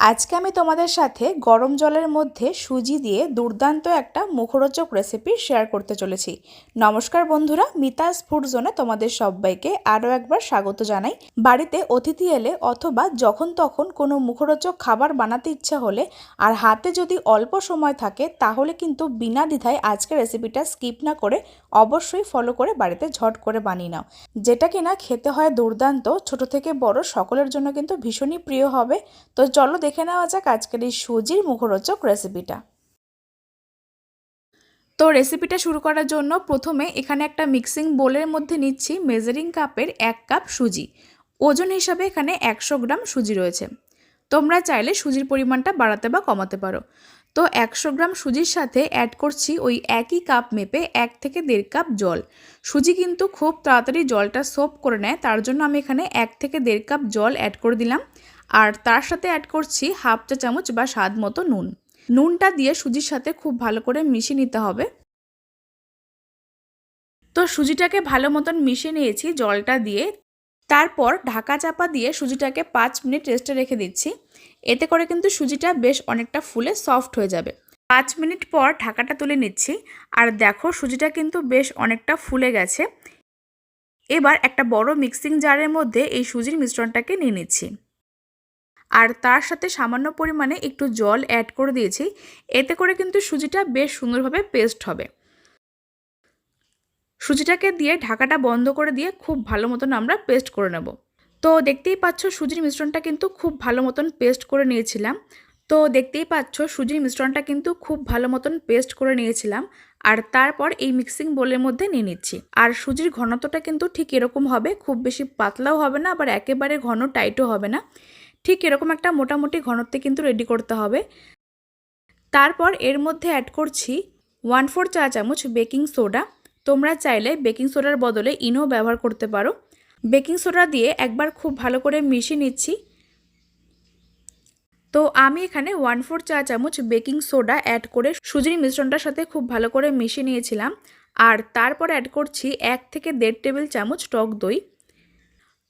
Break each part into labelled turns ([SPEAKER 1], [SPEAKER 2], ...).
[SPEAKER 1] আজকে আমি তোমাদের সাথে গরম জলের মধ্যে সুজি দিয়ে দুর্দান্ত একটা মুখরোচক রেসিপি শেয়ার করতে চলেছি। নমস্কার বন্ধুরা, মিতাস ফুড জোনে তোমাদের সবাইকে আরও একবার স্বাগত জানাই। বাড়িতে অতিথি এলে অথবা যখন তখন কোনো মুখরোচক খাবার বানাতে ইচ্ছা হলে আর হাতে যদি অল্প সময় থাকে তাহলে কিন্তু বিনা দ্বিধায় আজকে রেসিপিটা স্কিপ না করে অবশ্যই ফলো করে বাড়িতে ঝট করে বানিয়ে নাও। যেটা কিনা খেতে হয় দুর্দান্ত, ছোট থেকে বড় সকলের জন্য কিন্তু ভীষণই প্রিয় হবে। তো চলো দেখে নেওয়া যাক আজকের এই সুজির মুখরোচক রেসিপিটা তো রেসিপিটা শুরু করার জন্য প্রথমে এখানে একটা মিক্সিং বোলের মধ্যে নিচ্ছি মেজারিং কাপের এক কাপ সুজি। ওজন হিসাবে এখানে একশো গ্রাম সুজি রয়েছে। তোমরা চাইলে সুজির পরিমাণটা বাড়াতে বা কমাতে পারো। তো একশো গ্রাম সুজির সাথে অ্যাড করছি ওই একই কাপ মেপে এক থেকে দেড় কাপ জল। সুজি কিন্তু খুব তাড়াতাড়ি জলটা সোপ করে নেয়, তার জন্য আমি এখানে এক থেকে দেড় কাপ জল অ্যাড করে দিলাম। আর তার সাথে অ্যাড করছি হাফ চা চামচ বা স্বাদ মতো নুন। নুনটা দিয়ে সুজির সাথে খুব ভালো করে মিশিয়ে নিতে হবে। তো সুজিটাকে ভালো মতন মিশিয়ে নিয়েছি জলটা দিয়ে। তারপর ঢাকা চাপা দিয়ে সুজিটাকে পাঁচ মিনিট রেস্টে রেখে দিচ্ছি। এতে করে কিন্তু সুজিটা বেশ অনেকটা ফুলে সফট হয়ে যাবে। পাঁচ মিনিট পর ঢাকাটা তুলে নিচ্ছি। আর দেখো সুজিটা কিন্তু বেশ অনেকটা ফুলে গেছে। এবার একটা বড় মিক্সিং জারের মধ্যে এই সুজির মিশ্রণটাকে নিয়ে নিচ্ছি। আর তার সাথে সামান্য পরিমাণে একটু জল অ্যাড করে দিয়েছি। এতে করে কিন্তু সুজিটা বেশ সুন্দরভাবে পেস্ট হবে। সুজিটাকে দিয়ে ঢাকাটা বন্ধ করে দিয়ে খুব ভালো মতন আমরা পেস্ট করে নেব। তো দেখতেই পাচ্ছ সুজির মিশ্রণটা কিন্তু খুব ভালো মতন পেস্ট করে নিয়েছিলাম। তো দেখতেই পাচ্ছ সুজির মিশ্রণটা কিন্তু খুব ভালো মতন পেস্ট করে নিয়েছিলাম। আর তারপর এই মিক্সিং বোলের মধ্যে নিয়ে নিচ্ছি। আর সুজির ঘনত্বটা কিন্তু ঠিক এরকম হবে, খুব বেশি পাতলাও হবে না, আবার একেবারে ঘন টাইটও হবে না। ঠিক এরকম একটা মোটামুটি ঘনত্বে কিন্তু রেডি করতে হবে। তারপর এর মধ্যে অ্যাড করছি ওয়ান ফোর চা চামচ বেকিং সোডা তোমরা চাইলে বেকিং সোডার বদলে ইনো ব্যবহার করতে পারো। বেকিং সোডা দিয়ে একবার খুব ভালো করে মিশিয়ে নিচ্ছি। তো আমি এখানে ওয়ান ফোর চা চামচ বেকিং সোডা অ্যাড করে সুজির মিশ্রণটার সাথে খুব ভালো করে মিশিয়ে নিয়েছিলাম। আর তারপর অ্যাড করছি এক থেকে দেড় টেবিল চামচ টক দই।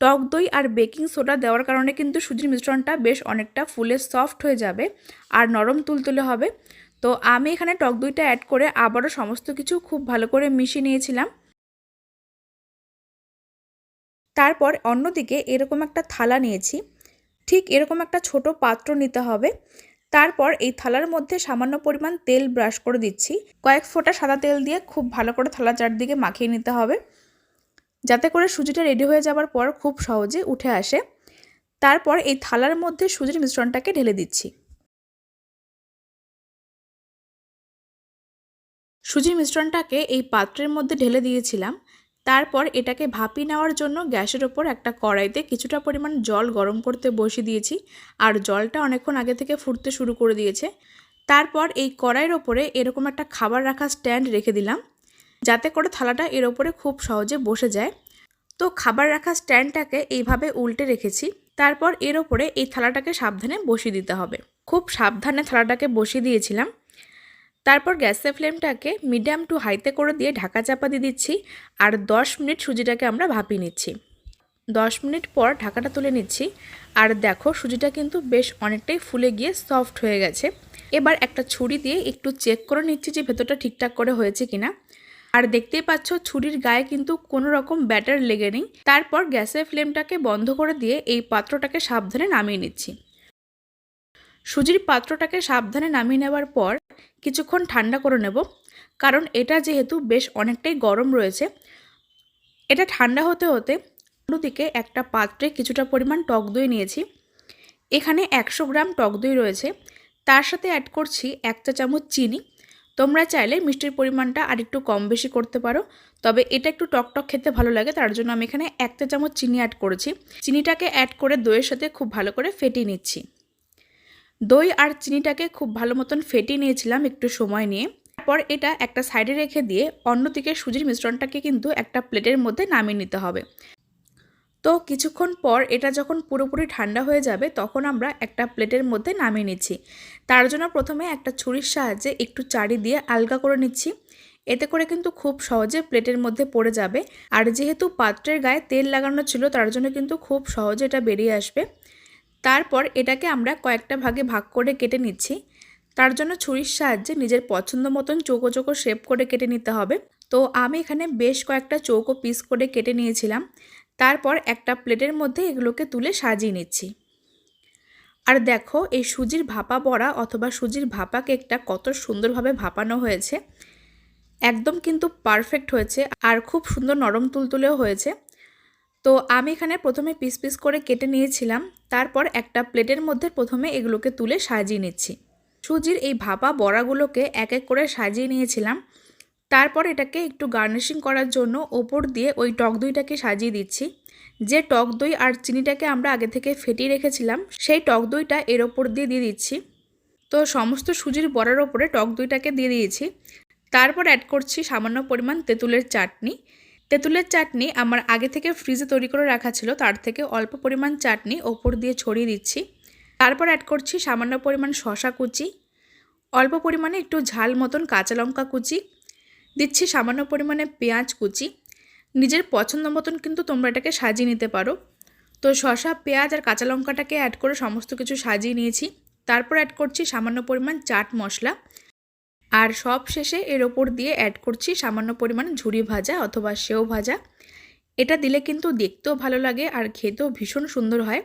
[SPEAKER 1] টক দই আর বেকিং সোডা দেওয়ার কারণে কিন্তু সুজির মিশ্রণটা বেশ অনেকটা ফুলে সফট হয়ে যাবে আর নরম তুলতুলে হবে। তো আমি এখানে টক দইটা অ্যাড করে আবারও সমস্ত কিছু খুব ভালো করে মিশিয়ে নিয়েছিলাম। তারপর অন্যদিকে এরকম একটা থালা নিয়েছি। ঠিক এরকম একটা ছোট পাত্র নিতে হবে। তারপর এই থালার মধ্যে সামান্য পরিমাণ তেল ব্রাশ করে দিচ্ছি। কয়েক ফোঁটা সাদা তেল দিয়ে খুব ভালো করে থালা চারদিকে মাখিয়ে নিতে হবে। যাতে করে সুজিটা রেডি হয়ে যাবার পর খুব সহজে উঠে আসে। তারপর এই থালার মধ্যে সুজির মিশ্রণটাকে ঢেলে দিচ্ছি। সুজির মিশ্রণটাকে এই পাত্রের মধ্যে ঢেলে দিয়েছিলাম। তারপর এটাকে ভাপি নেওয়ার জন্য গ্যাসের ওপর একটা কড়াইতে কিছুটা পরিমাণ জল গরম করতে বসিয়ে দিয়েছি আর জলটা অনেকক্ষণ আগে থেকে ফুটতে শুরু করে দিয়েছে। তারপর এই কড়াইয়ের ওপরে এরকম একটা খাবার রাখা স্ট্যান্ড রেখে দিলাম। যাতে করে থালাটা এর ওপরে খুব সহজে বসে যায়। তো খাবার রাখা স্ট্যান্ডটাকে এইভাবে উল্টে রেখেছি। তারপর এর ওপরে এই থালাটাকে সাবধানে বসিয়ে দিতে হবে। খুব সাবধানে থালাটাকে বসিয়ে দিয়েছিলাম। তারপর গ্যাসের ফ্লেমটাকে মিডিয়াম টু হাইতে করে দিয়ে ঢাকা চাপা দিয়ে দিচ্ছি। আর দশ মিনিট সুজিটাকে আমরা ভাপিয়ে নিচ্ছি। দশ মিনিট পর ঢাকাটা তুলে নিচ্ছি। আর দেখো সুজিটা কিন্তু বেশ অনেকটাই ফুলে গিয়ে সফট হয়ে গেছে। এবার একটা ছুরি দিয়ে একটু চেক করে নিচ্ছি যে ভেতরটা ঠিকঠাক করে হয়েছে কিনা। আর দেখতেই পাচ্ছ ছুরির গায়ে কিন্তু কোনো রকম ব্যাটার লেগে নেই। তারপর গ্যাসের ফ্লেমটাকে বন্ধ করে দিয়ে এই পাত্রটাকে সাবধানে নামিয়ে নিচ্ছি। সুজির পাত্রটাকে সাবধানে নামিয়ে নেওয়ার পর কিছুক্ষণ ঠান্ডা করে নেব, কারণ এটা যেহেতু বেশ অনেকটাই গরম রয়েছে। এটা ঠান্ডা হতে হতে অন্যদিকে একটা পাত্রে কিছুটা পরিমাণ টক দই নিয়েছি। এখানে একশো গ্রাম টক দই রয়েছে। তার সাথে অ্যাড করছি এক চা চামচ চিনি। তোমরা চাইলে মিষ্টির পরিমাণটা আর একটু কম বেশি করতে পারো। তবে এটা একটু টকটক খেতে ভালো লাগে, তার জন্য আমি এখানে একটা চামচ চিনি অ্যাড করেছি। চিনিটাকে অ্যাড করে দইয়ের সাথে খুব ভালো করে ফেটিয়ে নিচ্ছি। দই আর চিনিটাকে খুব ভালো মতন ফেটিয়ে নিয়েছিলাম একটু সময় নিয়ে। তারপর এটা একটা সাইডে রেখে দিয়ে অন্যদিকে সুজির মিশ্রণটাকে কিন্তু একটা প্লেটের মধ্যে নামিয়ে নিতে হবে। তো কিছুক্ষণ পর এটা যখন পুরোপুরি ঠান্ডা হয়ে যাবে, তখন আমরা একটা প্লেটের মধ্যে নামিয়ে নিচ্ছি। তার জন্য প্রথমে একটা ছুরির সাহায্যে একটু চারি দিয়ে আলগা করে নিচ্ছি। এতে করে কিন্তু খুব সহজে প্লেটের মধ্যে পড়ে যাবে। আর যেহেতু পাত্রের গায়ে তেল লাগানো ছিল, তার জন্য কিন্তু খুব সহজে এটা বেরিয়ে আসবে। তারপর এটাকে আমরা কয়েকটা ভাগে ভাগ করে কেটে নিচ্ছি। তার জন্য ছুরির সাহায্যে নিজের পছন্দ মতন চৌকো চৌকো শেপ করে কেটে নিতে হবে। তো আমি এখানে বেশ কয়েকটা চৌকো পিস করে কেটে নিয়েছিলাম। তারপর একটা প্লেটের মধ্যে এগুলোকে তুলে সাজিয়ে নিচ্ছি। আর দেখো, এই সুজির ভাপা বড়া অথবা সুজির ভাপা কেকটা কত সুন্দরভাবে ভাপানো হয়েছে। একদম কিন্তু পারফেক্ট হয়েছে আর খুব সুন্দর নরম তুলতুলেও হয়েছে। তো আমি এখানে প্রথমে পিস পিস করে কেটে নিয়েছিলাম, তারপর একটা প্লেটের মধ্যে প্রথমে এগুলোকে তুলে সাজিয়ে নিচ্ছি। সুজির এই ভাপা বড়াগুলোকে এক এক করে সাজিয়ে নিয়েছিলাম। তারপর এটাকে একটু গার্নিশিং করার জন্য ওপর দিয়ে ওই টক দইটাকে সাজিয়ে দিচ্ছি। যে টক দই আর চিনিটাকে আমরা আগে থেকে ফেটিয়ে রেখেছিলাম, সেই টক দইটা এর ওপর দিয়ে দিয়ে দিচ্ছি। তো সমস্ত সুজির বড়ার ওপরে টক দইটাকে দিয়ে দিয়েছি। তারপর অ্যাড করছি সামান্য পরিমাণ তেঁতুলের চাটনি। তেঁতুলের চাটনি আমার আগে থেকে ফ্রিজে তৈরি করে রাখা ছিল, তার থেকে অল্প পরিমাণ চাটনি ওপর দিয়ে ছড়িয়ে দিচ্ছি। তারপর অ্যাড করছি সামান্য পরিমাণ শশা কুচি, অল্প পরিমাণে একটু ঝাল মতন কাঁচা লঙ্কা কুচি দিচ্ছি সামান্য পরিমাণে পেঁয়াজ কুচি। নিজের পছন্দ মতন কিন্তু তোমরা এটাকে সাজিয়ে নিতে পারো। তো শশা পেঁয়াজ আর কাঁচা লঙ্কাটাকে অ্যাড করে সমস্ত কিছু সাজিয়ে নিয়েছি। তারপর অ্যাড করছি সামান্য পরিমাণ চাট মশলা। আর সব শেষে এর ওপর দিয়ে অ্যাড করছি সামান্য পরিমাণ ঝুরি ভাজা অথবা সেও ভাজা। এটা দিলে কিন্তু দেখতেও ভালো লাগে আর খেতেও ভীষণ সুন্দর হয়।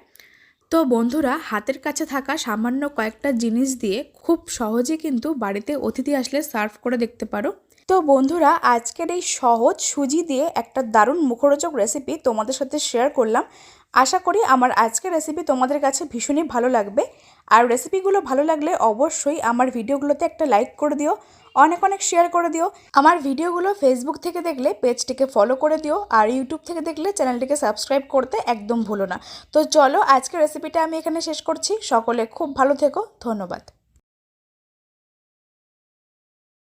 [SPEAKER 1] তো বন্ধুরা, হাতের কাছে থাকা সামান্য কয়েকটা জিনিস দিয়ে খুব সহজে কিন্তু বাড়িতে অতিথি আসলে সার্ভ করে দেখতে পারো। তো বন্ধুরা, আজকের এই সহজ সুজি দিয়ে একটা দারুণ মুখরোচক রেসিপি তোমাদের সাথে শেয়ার করলাম। আশা করি আমার আজকের রেসিপি তোমাদের কাছে ভীষণই ভালো লাগবে। আর রেসিপিগুলো ভালো লাগলে অবশ্যই আমার ভিডিওগুলোতে একটা লাইক করে দিও, অনেক অনেক শেয়ার করে দিও। আমার ভিডিওগুলো ফেসবুক থেকে দেখলে পেজটিকে ফলো করে দিও, আর ইউটিউব থেকে দেখলে চ্যানেলটিকে সাবস্ক্রাইব করতে একদম ভুলো না। তো চলো, আজকের রেসিপিটা আমি এখানে শেষ করছি। সকলে খুব ভালো থেকো, ধন্যবাদ।